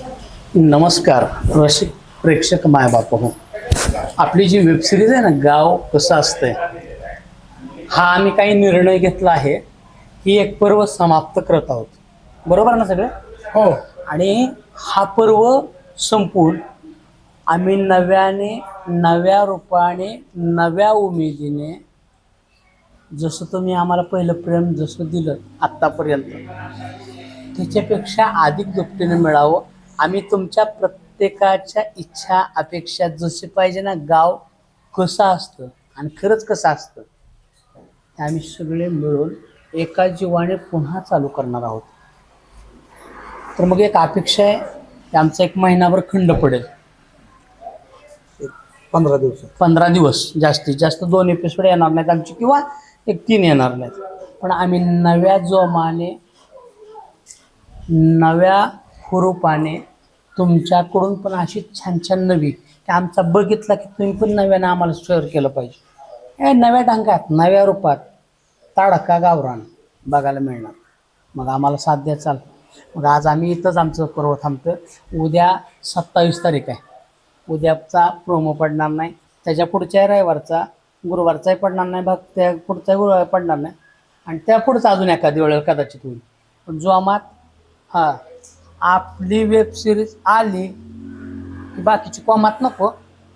नमस्कार रसिक प्रेक्षक मायबाप हो आपली जी वेबसिरीज आहे ना गाव कसं असतंय हा आम्ही काही निर्णय घेतला आहे ही एक पर्व समाप्त करत आहोत. बरोबर ना सगळं? हो. आणि हा पर्व संपून आम्ही नव्याने नव्या रूपाने नव्या उमेदीने जसं तुम्ही आम्हाला पहिलं प्रेम जसं दिलं आत्तापर्यंत त्याच्यापेक्षा अधिक दुपटीने मिळावं आम्ही तुमच्या प्रत्येकाच्या इच्छा अपेक्षा जसे पाहिजे ना गाव कसं असतं आणि खरंच कसं असतं आम्ही सगळे मिळून एका जीवाने पुन्हा चालू करणार आहोत. तर मग एक अपेक्षा आहे की आमचा एक महिनाभर खंड पडेल. पंधरा दिवस. पंधरा दिवस जास्तीत जास्त दोन एपिसोड येणार नाहीत आमची किंवा एक तीन येणार नाहीत. पण आम्ही नव्या जोमाने नव्या हुरूपाने तुमच्याकडून पण अशी छान छान नवी की आमचा बघितला की तुम्ही पण नव्यानं आम्हाला शेअर केलं पाहिजे. हे नव्या ढंगात नव्या रूपात ताडका गावरान बघायला मिळणार. मग आम्हाला साथ द्या चाल. मग आज आम्ही इथंच आमचं पर्व थांबतं उद्या सत्तावीस तारीख आहे. उद्याचा प्रोमो पडणार नाही. त्याच्या पुढच्या रविवारचा गुरुवारचाही पडणार नाही. भाग त्या पुढचाही गुरुवार पडणार नाही. आणि त्या पुढचा अजून एखादी वेळेला कदाचित होईल. पण जो आम्हाला हां. आपली वेब सिरीज आली की बाकीची कॉमात नको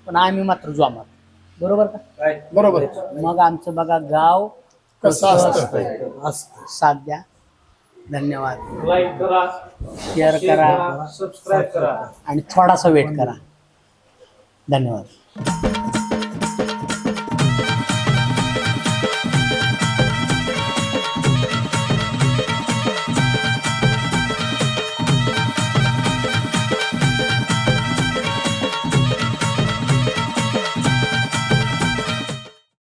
पण आम्ही मात्र जोमात. बरोबर का? बरोबर. मग आमचं बघा गाव कसं असतं? असतं? साथ द्या. धन्यवाद. लाईक करा शेअर करा. सबस्क्राईब करा. आणि थोडासा वेट करा. धन्यवाद.